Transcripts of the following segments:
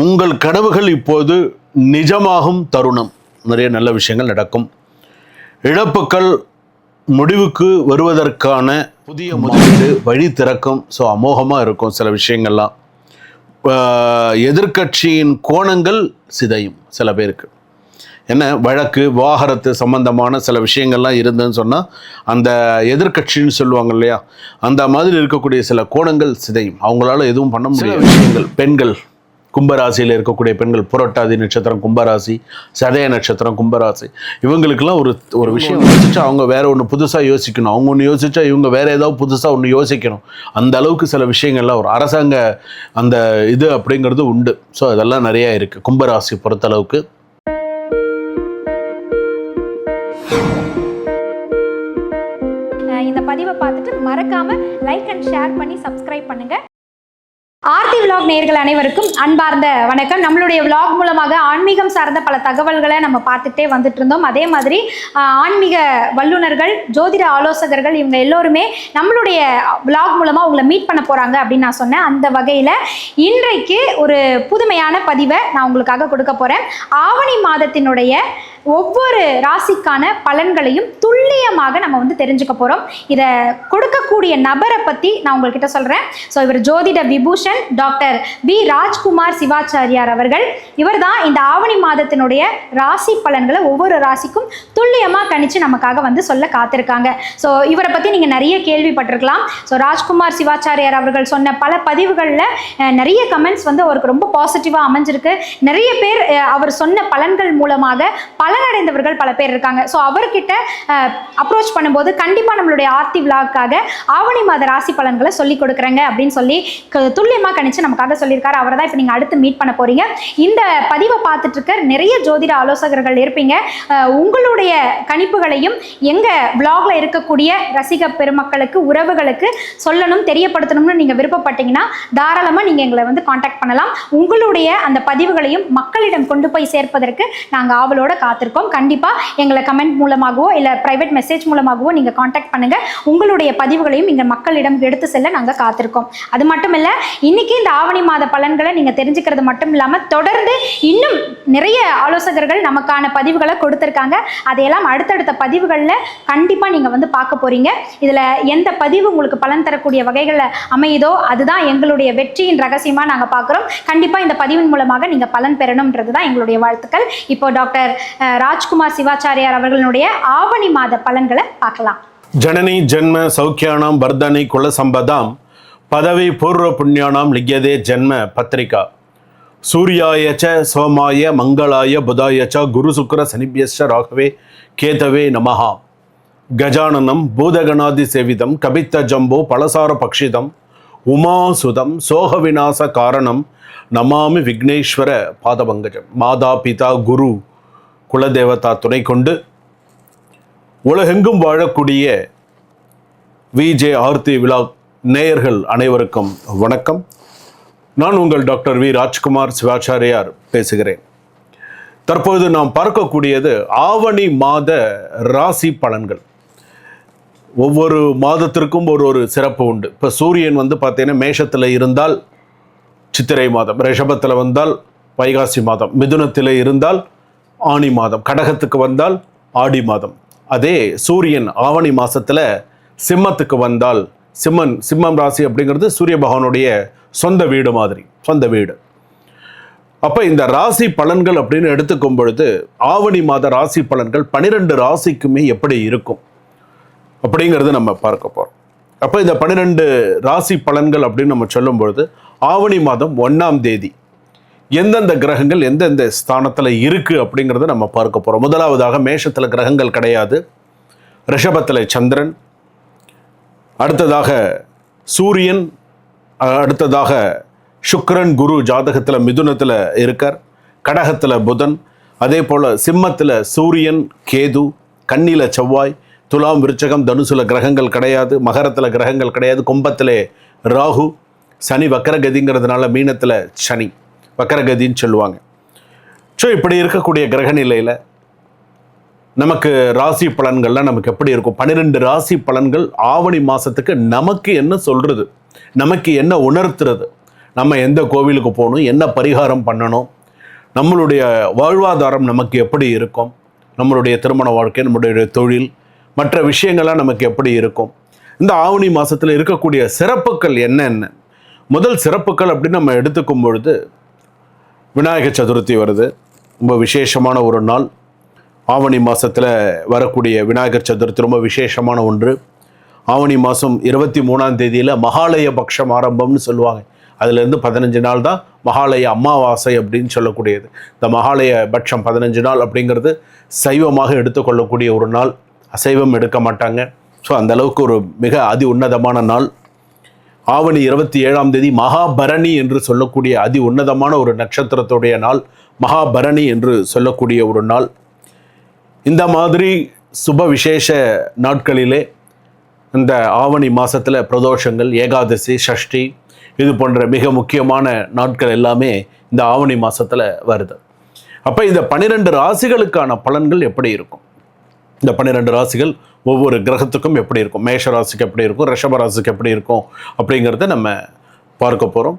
உங்கள் கனவுகள் இப்போது நிஜமாகும் தருணம். நிறைய நல்ல விஷயங்கள் நடக்கும். இழப்புக்கள் முடிவுக்கு வருவதற்கான புதிய முதலீடு வழி திறக்கும். ஸோ அமோகமாக இருக்கும் சில விஷயங்கள்லாம். ஆஹ் எதிர்க்கட்சியின் கோணங்கள் சிதையும் சில பேருக்கு. என்ன? வழக்கு வாகரத்து சம்பந்தமான சில விஷயங்கள்லாம் இருந்ததுன்னு சொன்னால் அந்த எதிர்க்கட்சின்னு சொல்லுவாங்க இல்லையா? அந்த மாதிரி இருக்கக்கூடிய சில கோணங்கள் சிதையும். அவங்களால எதுவும் பண்ண முடியாத. விஷயங்கள். பெண்கள். கும்பராசியில் இருக்கக்கூடிய பெண்கள் புரட்டாதி நட்சத்திரம் கும்பராசி சதய நட்சத்திரம் கும்பராசி. இவங்களுக்கெல்லாம் ஒரு ஒரு விஷயம் யோசிச்சா அவங்க வேற ஒன்று புதுசாக யோசிக்கணும். அவங்க ஒன்று யோசிச்சா இவங்க வேற ஏதாவது புதுசாக ஒன்று யோசிக்கணும். அந்த அளவுக்கு சில விஷயங்கள்லாம் ஒரு அரசாங்க அந்த இது அப்படிங்கிறது உண்டு. ஸோ அதெல்லாம் நிறைய இருக்குது கும்பராசி பொறுத்தளவுக்கு. இந்த பதிவை பார்த்துட்டு மறக்காம லைக் அண்ட் ஷேர் பண்ணி சப்ஸ்கிரைப் பண்ணுங்க. ஆர்த்தி விலாக் நேர்கள் அனைவருக்கும் அன்பார்ந்த வணக்கம். நம்மளுடைய விலாக் மூலமாக ஆன்மீகம் சார்ந்த பல தகவல்களை நம்ம பார்த்துட்டே வந்துட்டு இருந்தோம் அதே மாதிரி ஆன்மீக வல்லுநர்கள் ஜோதிட ஆலோசகர்கள் இவங்க எல்லோருமே நம்மளுடைய விலாக் மூலமாக உங்களை மீட் பண்ண போகிறாங்க அப்படின்னு நான் சொன்னேன். அந்த வகையில் இன்றைக்கு ஒரு புதுமையான பதிவை நான் உங்களுக்காக கொடுக்க போகிறேன் ஆவணி மாதத்தினுடைய ஒவ்வொரு ராசிக்கான பலன்களையும் துல்லியமாக நம்ம வந்து தெரிஞ்சுக்க போகிறோம் இதை கொடுக்கக்கூடிய நபரை பற்றி நான் உங்கள்கிட்ட சொல்கிறேன் ஸோ இவர் ஜோதிட விபூஷன் டாக்டர் வி. ராஜ்குமார் சிவாச்சாரியார் அவர்கள். இவர் தான் இந்த ஆவணி மாதத்தினுடைய ராசி பலன்களை ஒவ்வொரு ராசிக்கும் துல்லியமாக கணிச்சு நமக்காக வந்து சொல்ல காத்திருக்காங்க. ஸோ இவரை பற்றி நீங்கள் நிறைய கேள்விப்பட்டிருக்கலாம். ஸோ ராஜ்குமார் சிவாச்சாரியார் அவர்கள் சொன்ன பல பதிவுகளில் நிறைய கமெண்ட்ஸ் வந்து அவருக்கு ரொம்ப பாசிட்டிவாக அமைஞ்சிருக்கு. நிறைய பேர் அவர் சொன்ன பலன்கள் மூலமாக பலனடைந்தவர்கள் பல பேர் இருக்காங்க. ஸோ அவர்கிட்ட அப்ரோச் பண்ணும்போது கண்டிப்பாக நம்மளுடைய ஆர்த்தி விழாக்காக ஆவணி மாத ராசி பலன்களை சொல்லி கொடுக்குறேங்க அப்படின்னு சொல்லி துல்லியமாக கணிச்சு நமக்காக சொல்லியிருக்காரு. அவரை தான் இப்போ நீங்கள் அடுத்து மீட் பண்ண போறீங்க. இந்த பதிவை பார்த்துட்டு இருக்க நிறைய ஜோதிட ஆலோசகர்கள் இருப்பீங்க. உங்களுடைய கணிப்புகளையும் எங்க பிளாக்ல இருக்கக்கூடிய ரசிக பெருமக்களுக்கு உறவுகளுக்கு சொல்லணும் தெரியப்படுத்தணும்னு நீங்க விருப்பப்பட்டீங்கன்னா தாராளமா நீங்க எங்களை வந்து காண்டாக்ட் பண்ணலாம். உங்களுடைய அந்த பதிவுகளையும் மக்களிடம் கொண்டு போய் சேர்ப்பதற்கு நாங்கள் ஆவலோட பார்த்துருக்கோம். கண்டிப்பாக எங்களை கமெண்ட் மூலமாகவோ இல்லை ப்ரைவேட் மெசேஜ் மூலமாகவோ நீங்கள் காண்டாக்ட் பண்ணுங்கள் உங்களுடைய பதிவுகளையும் இங்கே மக்களிடம் எடுத்து செல்ல நாங்கள் காத்திருக்கோம். அது மட்டும் இல்லை இன்னைக்கு இந்த ஆவணி மாத பலன்களை நீங்கள் தெரிஞ்சுக்கிறது மட்டும் இல்லாமல் தொடர்ந்து இன்னும் நிறைய ஆலோசகர்கள் நமக்கான பதிவுகளை கொடுத்துருக்காங்க. அதையெல்லாம் அடுத்தடுத்த பதிவுகளில் கண்டிப்பாக நீங்கள் வந்து பார்க்க போகிறீங்க இதில் எந்த பதிவு உங்களுக்கு பலன் தரக்கூடிய வகைகளில் அமையுதோ அதுதான் எங்களுடைய வெற்றியின் ரகசியமாக நாங்கள் பார்க்குறோம். கண்டிப்பாக இந்த பதிவின் மூலமாக நீங்கள் பலன் பெறணும்ன்றது தான் எங்களுடைய வாழ்த்துக்கள். இப்போ டாக்டர் ராஜ்குமார் சிவாச்சாரியார் அவர்களுடைய ஆவணி மாத பலன்களை பார்க்கலாம். ஜனனி ஜென்ம சௌக்கியானாம் வர்தனை குலசம்பதாம் பதவி பூர்வ புண்ணியானாம் லிங்கதே ஜென்ம பத்திரிகா. சூர்யாயச்ச சோமாய மங்களாய புதாயச்ச குரு சுக்கர சனிபியஸ்ச ராகவே கேதவே நமஹா. கஜானனம் பூதகணாதி சேவிதம் கபித்த ஜம்போ பலசார பக்ஷிதம் உமாசுதம் சோக விநாச காரணம் நமாமி விக்னேஸ்வர பாதபங்கஜம். மாதா பிதா குரு குலதேவதா துணை கொண்டு உலகெங்கும் வாழக்கூடிய விஜே ஆர்த்தி விழா நேயர்கள் அனைவருக்கும் வணக்கம். நான் உங்கள் டாக்டர் வி ராஜ்குமார் சிவாச்சாரியார் பேசுகிறேன். தற்போது நாம் பார்க்கக்கூடியது ஆவணி மாத ராசி பலன்கள். ஒவ்வொரு மாதத்திற்கும் ஒரு ஒரு சிறப்பு உண்டு. இப்போ சூரியன் வந்து பார்த்தீங்கன்னா மேஷத்தில் இருந்தால் சித்திரை மாதம் ரிஷபத்தில் வந்தால் வைகாசி மாதம் மிதுனத்தில் இருந்தால் ஆனி மாதம். கடகத்துக்கு வந்தால் ஆடி மாதம். அதே சூரியன் ஆவணி மாதத்தில் சிம்மத்துக்கு வந்தால் சிம்மன் சிம்மம் ராசி அப்படிங்கிறது சூரிய பகவானுடைய சொந்த வீடு மாதிரி சொந்த வீடு. அப்போ இந்த ராசி பலன்கள் அப்படின்னு எடுத்துக்கும் பொழுது ஆவணி மாத ராசி பலன்கள் பனிரெண்டு ராசிக்குமே எப்படி இருக்கும்? அப்படிங்கிறது நம்ம பார்க்க போகிறோம் அப்போ இந்த பன்னிரெண்டு ராசி பலன்கள் அப்படின்னு நம்ம சொல்லும் பொழுது ஆவணி மாதம் ஒன்றாம் தேதி எந்தெந்த கிரகங்கள் எந்தெந்த ஸ்தானத்தில் இருக்குது அப்படிங்கிறத நம்ம பார்க்க போகிறோம் முதலாவதாக மேஷத்தில் கிரகங்கள் கிடையாது. ரிஷபத்தில் சந்திரன். அடுத்ததாக சூரியன். அடுத்ததாக சுக்கரன் குரு ஜாதகத்தில் மிதுனத்தில் இருக்கார். கடகத்தில் புதன். அதே போல் சிம்மத்தில் சூரியன் கேது கன்னியில் செவ்வாய் துலாம் விருச்சகம் தனுசுல கிரகங்கள் கிடையாது. மகரத்தில் கிரகங்கள் கிடையாது. கும்பத்திலே ராகு சனி வக்கரகதிங்கிறதுனால மீனத்தில் சனி. வக்கரகதின்னு சொல்லுவாங்க. ஸோ இப்படி இருக்கக்கூடிய கிரக நிலையில் நமக்கு ராசி பலன்கள்லாம் நமக்கு எப்படி இருக்கும்? பன்னிரெண்டு ராசி பலன்கள் ஆவணி மாதத்துக்கு நமக்கு என்ன சொல்கிறது நமக்கு என்ன உணர்த்துறது? நம்ம எந்த கோவிலுக்கு போகணும்? என்ன பரிகாரம் பண்ணணும்? நம்மளுடைய வாழ்வாதாரம் நமக்கு எப்படி இருக்கும்? நம்மளுடைய திருமண வாழ்க்கை நம்மளுடைய தொழில் மற்ற விஷயங்கள்லாம் நமக்கு எப்படி இருக்கும்? இந்த ஆவணி மாதத்தில் இருக்கக்கூடிய சிறப்புகள் என்னென்ன? முதல் சிறப்புகள் அப்படின்னு நம்ம எடுத்துக்கும் பொழுது விநாயகர் சதுர்த்தி வருது. ரொம்ப விசேஷமான ஒரு நாள். ஆவணி மாதத்தில் வரக்கூடிய விநாயகர் சதுர்த்தி ரொம்ப விசேஷமான ஒன்று. ஆவணி மாதம் இருபத்தி மூணாம் தேதியில் மகாலய பக்ஷம் ஆரம்பம்னு சொல்லுவாங்க. அதுலேருந்து பதினஞ்சு நாள் தான் மகாலய அமாவாசை அப்படின்னு சொல்லக்கூடியது. இந்த மகாலய பட்சம் பதினஞ்சு நாள் அப்படிங்கிறது சைவமாக எடுத்துக்கொள்ளக்கூடிய ஒரு நாள். அசைவம் எடுக்க மாட்டாங்க. ஸோ அந்தளவுக்கு ஒரு மிக அதி உன்னதமான நாள். ஆவணி இருபத்தி ஏழாம் தேதி மகாபரணி என்று சொல்லக்கூடிய அதி உன்னதமான ஒரு நட்சத்திரத்துடைய நாள் மகாபரணி என்று சொல்லக்கூடிய ஒரு நாள். இந்த மாதிரி சுப விசேஷ நாட்களிலே இந்த ஆவணி மாதத்தில் பிரதோஷங்கள் ஏகாதசி சஷ்டி இது போன்ற மிக முக்கியமான நாட்கள் எல்லாமே இந்த ஆவணி மாதத்தில் வருது. அப்போ இந்த பன்னிரெண்டு ராசிகளுக்கான பலன்கள் எப்படி இருக்கும்? இந்த பன்னிரெண்டு ராசிகள் ஒவ்வொரு கிரகத்துக்கும் எப்படி இருக்கும்? மேஷ ராசிக்கு எப்படி இருக்கும்? ரிஷப ராசிக்கு எப்படி இருக்கும்? அப்படிங்கிறத நம்ம பார்க்க போகிறோம்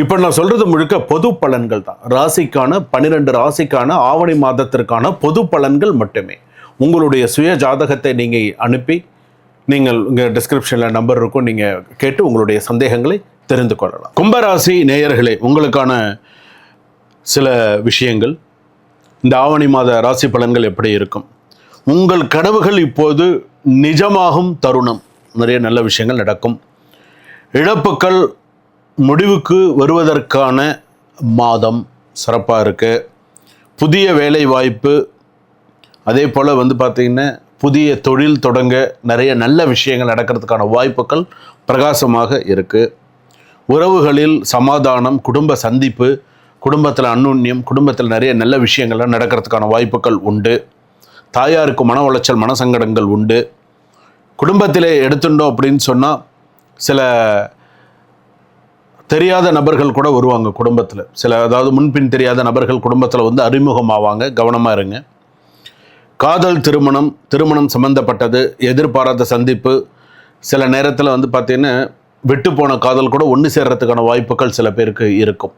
இப்போ நான் சொல்கிறது முழுக்க பொது பலன்கள் தான். ராசிக்கான பன்னிரெண்டு ராசிக்கான ஆவணி மாதத்திற்கான பொது பலன்கள் மட்டுமே. உங்களுடைய சுய ஜாதகத்தை நீங்கள் அனுப்பி நீங்கள் இங்கே டிஸ்கிரிப்ஷனில் நம்பர் இருக்கும் நீங்கள் கேட்டு உங்களுடைய சந்தேகங்களை தெரிந்து கொள்ளலாம். கும்பராசி நேயர்களே உங்களுக்கான சில விஷயங்கள். இந்த ஆவணி மாத ராசி பலன்கள் எப்படி இருக்கும்? உங்கள் கனவுகள் இப்போது நிஜமாகும் தருணம். நிறைய நல்ல விஷயங்கள் நடக்கும். இழப்புக்கள் முடிவுக்கு வருவதற்கான மாதம் சிறப்பாக இருக்கு. புதிய வேலை வாய்ப்பு அதே போல் வந்து பார்த்திங்கன்னா புதிய தொழில் தொடங்க நிறைய நல்ல விஷயங்கள் நடக்கிறதுக்கான வாய்ப்புகள் பிரகாசமாக இருக்குது உறவுகளில் சமாதானம் குடும்ப சந்திப்பு குடும்பத்தில் அன்னுண்ணியம் குடும்பத்தில் நிறைய நல்ல விஷயங்கள்லாம் நடக்கிறதுக்கான வாய்ப்புகள் உண்டு. தாயாருக்கு மன உளைச்சல் மனசங்கடங்கள் உண்டு. குடும்பத்திலே எடுத்துட்டோம் அப்படின்னு சொன்னால் சில தெரியாத நபர்கள் கூட வருவாங்க குடும்பத்தில். சில அதாவது முன்பின் தெரியாத நபர்கள் குடும்பத்தில் வந்து அறிமுகமாவாங்க கவனமாக இருங்க. காதல் திருமணம் திருமணம் சம்பந்தப்பட்டது எதிர்பாராத சந்திப்பு சில நேரத்தில் வந்து பார்த்திங்கன்னா விட்டு போன காதல் கூட ஒன்று சேர்றதுக்கான வாய்ப்புகள் சில பேருக்கு இருக்கும்.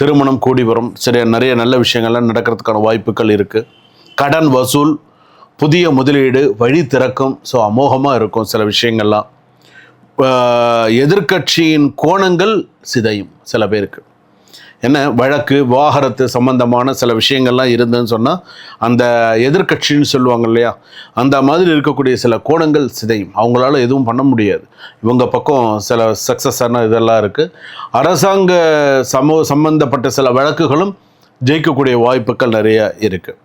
திருமணம் கூடி வரும். சரி நிறைய நல்ல விஷயங்கள்லாம் நடக்கிறதுக்கான வாய்ப்புகள் இருக்குது கடன் வசூல் புதிய முதலீடு வழி திறக்கும். ஸோ அமோகமாக இருக்கும் சில விஷயங்கள்லாம். எதிர்கட்சியின் எதிர்க்கட்சியின் கோணங்கள் சிதையும் சில பேருக்கு. என்ன? வழக்கு வாகரத்து சம்பந்தமான சில விஷயங்கள்லாம் இருந்ததுன்னு சொன்னால் அந்த எதிர்க்கட்சின்னு சொல்லுவாங்க இல்லையா? அந்த மாதிரி இருக்கக்கூடிய சில கோணங்கள் சிதையும். அவங்களால எதுவும் பண்ண முடியாது. இவங்க பக்கம் சில சக்ஸஸான இதெல்லாம் இருக்குது அரசாங்க சமூக சம்பந்தப்பட்ட சில வழக்குகளும் ஜெயிக்கக்கூடிய வாய்ப்புகள் நிறைய இருக்குது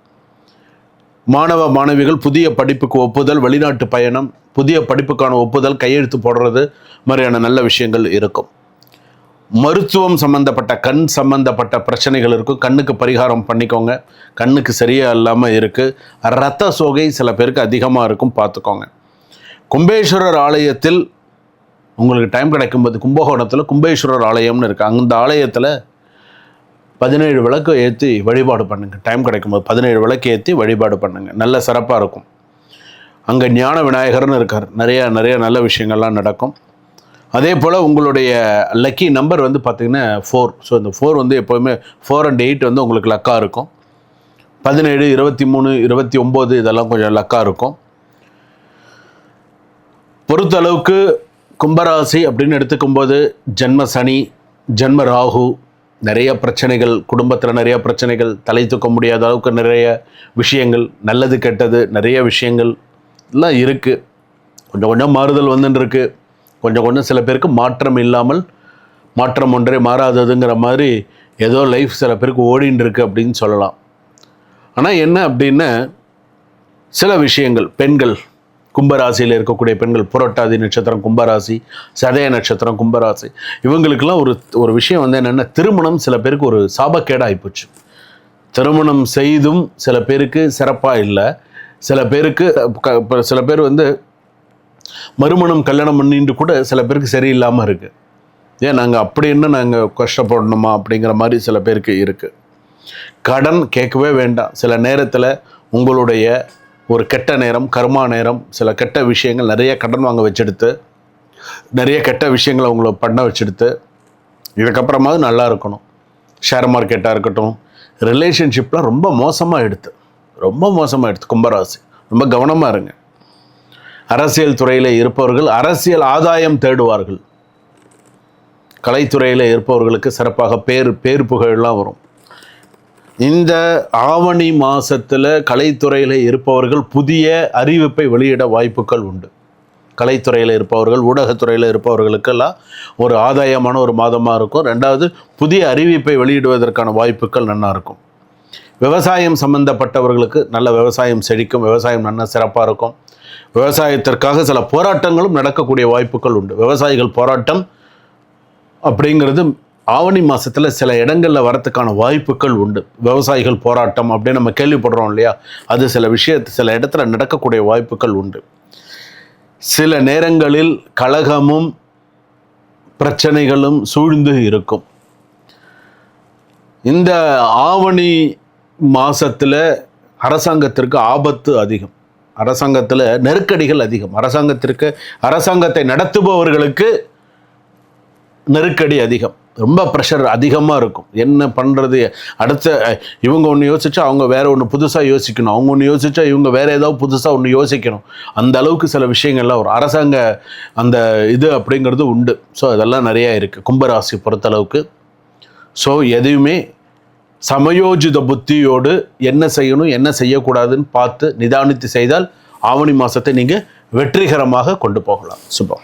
மாணவ மாணவிகள் புதிய படிப்புக்கு ஒப்புதல் வெளிநாட்டு பயணம் புதிய படிப்புக்கான ஒப்புதல் கையெழுத்து போடுறது மாதிரியான நல்ல விஷயங்கள் இருக்கும். மருத்துவம் சம்பந்தப்பட்ட கண் சம்பந்தப்பட்ட பிரச்சனைகள் இருக்கும். கண்ணுக்கு பரிகாரம் பண்ணிக்கோங்க. கண்ணுக்கு சரியாக இல்லாமல் இருக்குது ரத்த சோகை சில பேருக்கு அதிகமாக இருக்கும். பார்த்துக்கோங்க. கும்பேஸ்வரர் ஆலயத்தில் உங்களுக்கு டைம் கிடைக்கும்போது கும்பகோணத்தில் கும்பேஸ்வரர் ஆலயம்னு இருக்குது அந்த ஆலயத்தில் பதினேழு விளக்கு ஏற்றி வழிபாடு பண்ணுங்கள் டைம் கிடைக்கும்போது பதினேழு விளக்கு ஏற்றி வழிபாடு பண்ணுங்கள் நல்ல சிறப்பாக இருக்கும். அங்கே ஞான விநாயகர்னு இருக்கார். நிறையா நிறைய நல்ல விஷயங்கள்லாம் நடக்கும். அதே போல் உங்களுடைய லக்கி நம்பர் வந்து பார்த்திங்கன்னா ஃபோர் ஸோ இந்த ஃபோர் வந்து எப்போவுமே ஃபோர் அண்ட் எயிட் வந்து உங்களுக்கு லக்காக இருக்கும். பதினேழு இருபத்தி மூணு இருபத்தி ஒம்பது இதெல்லாம் கொஞ்சம் லக்காக இருக்கும். பொறுத்தளவுக்கு கும்பராசி அப்படின்னு எடுத்துக்கும்போது ஜென்ம சனி ஜென்ம ராகு நிறைய பிரச்சனைகள் குடும்பத்தில் நிறைய பிரச்சனைகள் தலை தூக்க முடியாத அளவுக்கு நிறைய விஷயங்கள் நல்லது கெட்டது நிறைய விஷயங்கள் எல்லாம் இருக்குது கொஞ்சம் கொஞ்சம் மாறுதல் வந்துட்டுருக்கு கொஞ்சம் கொஞ்சம் சில பேருக்கு மாற்றம் இல்லாமல் மாற்றம் ஒன்றே மாறாததுங்கிற மாதிரி ஏதோ லைஃப் சில பேருக்கு ஓடின்னு இருக்கு அப்படின்னு சொல்லலாம். ஆனால் என்ன அப்படின்னா சில விஷயங்கள் பெண்கள் கும்பராசியில் இருக்கக்கூடிய பெண்கள் புரட்டாதி நட்சத்திரம் கும்பராசி சதய நட்சத்திரம் கும்பராசி இவங்களுக்கெல்லாம் ஒரு ஒரு விஷயம் வந்து என்னென்னா திருமணம் சில பேருக்கு ஒரு சாபக்கேடாக ஆகிப்போச்சு திருமணம் செய்தும் சில பேருக்கு சிறப்பாக இல்லை. சில பேருக்கு க- சில பேர் வந்து மறுமணம் கல்யாணம் பண்ணிட்டு கூட சில பேருக்கு சரியில்லாமல் இருக்குது ஏன் நாங்கள் அப்படி என்ன நாங்கள் கஷ்டப்படணுமா அப்படிங்கிற மாதிரி சில பேருக்கு இருக்குது கடன் கேட்கவே வேண்டாம். சில நேரத்தில் உங்களுடைய ஒரு கெட்ட நேரம் கருமா நேரம் சில கெட்ட விஷயங்கள் நிறைய கடன் வாங்க வச்செடுத்து நிறைய கெட்ட விஷயங்களை உங்களை பண்ண வச்செடுத்து இதுக்கப்புறமாவது நல்லா இருக்கணும். ஷேர் மார்க்கெட்டாக இருக்கட்டும் ரிலேஷன்ஷிப்லாம் ரொம்ப மோசமாக எடுத்து ரொம்ப மோசமாக எடுத்து கும்பராசி. ரொம்ப கவனமாக இருங்க. அரசியல் துறையில் இருப்பவர்கள் அரசியல் ஆதாயம் தேடுவார்கள். கலைத்துறையில் இருப்பவர்களுக்கு சிறப்பாக பேர் பேர் புகழெல்லாம் வரும். இந்த ஆவணி மாதத்தில் கலைத்துறையில் இருப்பவர்கள் புதிய அறிவிப்பை வெளியிட வாய்ப்புகள் உண்டு. கலைத்துறையில் இருப்பவர்கள் ஊடகத்துறையில் இருப்பவர்களுக்கெல்லாம் ஒரு ஆதாயமான ஒரு மாதமாக இருக்கும். ரெண்டாவது புதிய அறிவிப்பை வெளியிடுவதற்கான வாய்ப்புகள் நல்லா இருக்கும். விவசாயம் சம்பந்தப்பட்டவர்களுக்கு நல்ல விவசாயம் செழிக்கும் விவசாயம் நல்ல சிறப்பாக இருக்கும். விவசாயத்திற்காக சில போராட்டங்களும் நடக்கக்கூடிய வாய்ப்புகள் உண்டு. விவசாயிகள் போராட்டம் அப்படிங்கிறது ஆவணி மாதத்தில் சில இடங்களில் வரத்துக்கான வாய்ப்புகள் உண்டு. விவசாயிகள் போராட்டம் அப்படின்னு நம்ம கேள்விப்படுறோம் இல்லையா? அது சில விஷயத்து சில இடத்துல நடக்கக்கூடிய வாய்ப்புகள் உண்டு. சில நேரங்களில் கழகமும் பிரச்சனைகளும் சூழ்ந்து இருக்கும். இந்த ஆவணி மாதத்தில் அரசாங்கத்திற்கு ஆபத்து அதிகம். அரசாங்கத்தில் நெருக்கடிகள் அதிகம். அரசாங்கத்திற்கு அரசாங்கத்தை நடத்துபவர்களுக்கு நெருக்கடி அதிகம். ரொம்ப ப்ரெஷர் அதிகமாக இருக்கும். என்ன பண்ணுறது அடுத்த இவங்க ஒன்று யோசிச்சா அவங்க வேறு ஒன்று புதுசாக யோசிக்கணும். அவங்க ஒன்று யோசிச்சா இவங்க வேறு ஏதாவது புதுசாக ஒன்று யோசிக்கணும். அந்த அளவுக்கு சில விஷயங்கள்லாம் ஒரு அரசாங்க அந்த இது அப்படிங்கிறது உண்டு. ஸோ அதெல்லாம் நிறையா இருக்குது கும்பராசி பொறுத்தளவுக்கு. ஸோ எதையுமே சமயோஜித புத்தியோடு என்ன செய்யணும் என்ன செய்யக்கூடாதுன்னு பார்த்து நிதானித்து செய்தால் ஆவணி மாதத்தை நீங்கள் வெற்றிகரமாக கொண்டு போகலாம். சுபம்.